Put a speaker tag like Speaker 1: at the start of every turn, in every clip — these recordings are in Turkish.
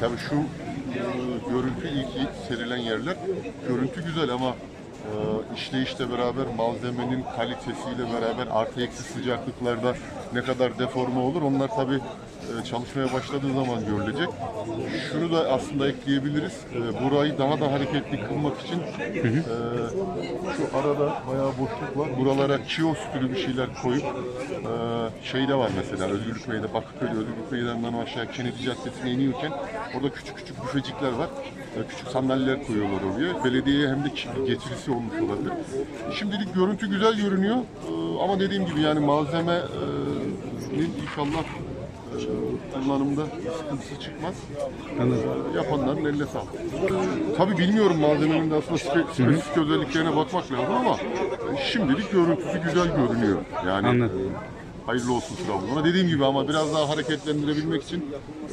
Speaker 1: Tabii şu e, görüntü ilk serilen yerler. Görüntü güzel ama işleyişle beraber malzemenin kalitesiyle beraber artı eksi sıcaklıklarda ne kadar deforme olur onlar tabii e, çalışmaya başladığı zaman görülecek. Şunu da aslında ekleyebiliriz. E, burayı daha da hareketli kılmak için e, şu arada bayağı boşluk var. Buralara kiosk türü bir şeyler koyup e, şey de var mesela Özgürlük Meydanı, Bakırköy Özgürlük Meydanı'ndan aşağı Kennedy Caddesi'ne iniyorken orada küçük küçük büfecikler var. Küçük sandalyeler koyuyorlar oraya. Belediyeye hem de getirisi olmuş olabilir. Şimdilik görüntü güzel görünüyor. E, ama dediğim gibi yani malzemenin inşallah e, kullanımda sıkıntısı çıkmaz. E, yapanların eline sağlık. Tabii bilmiyorum malzemenin de aslında spe- spesifik özelliklerine bakmak lazım ama şimdilik görüntüsü güzel görünüyor. Yani
Speaker 2: Anladım.
Speaker 1: Hayırlı olsun Trabzon'a. Dediğim gibi ama biraz daha hareketlendirebilmek için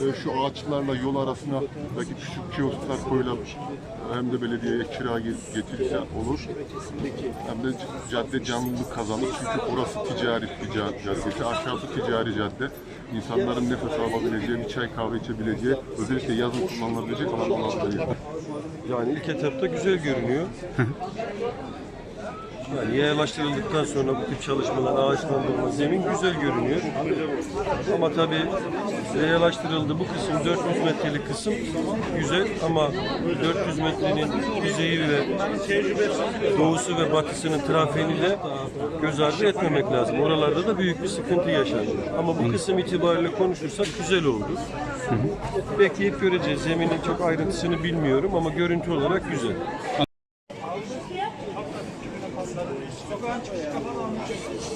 Speaker 1: e, şu ağaçlarla yol arasına belki küçük kiosklar koyulup hem de belediyeye kira ge- getirirse olur. Hem de cadde canlılık kazanır. Çünkü burası ticari ca- caddesi. Aşağısı ticari cadde. İnsanların nefes alabileceği, bir çay kahve içebileceği, özellikle yazın kullanılabilecek alanlar değil.
Speaker 3: Yani ilk etapta güzel görünüyor. Yani yayalaştırıldıktan sonra bu tip çalışmalar, ağaçlandırma, zemin güzel görünüyor. Ama tabii yayalaştırıldı. Bu kısım 400 metrelik kısım güzel ama 400 metrenin yüzeyi ve doğusu ve batısının trafiğini de göz ardı etmemek lazım. Oralarda da büyük bir sıkıntı yaşandı. Ama bu kısım itibariyle konuşursak güzel oldu. Bekleyip göreceğiz. Zeminin çok ayrıntısını bilmiyorum ama görüntü olarak güzel. Sokağın çıkışı kapalı anlayacaksınız.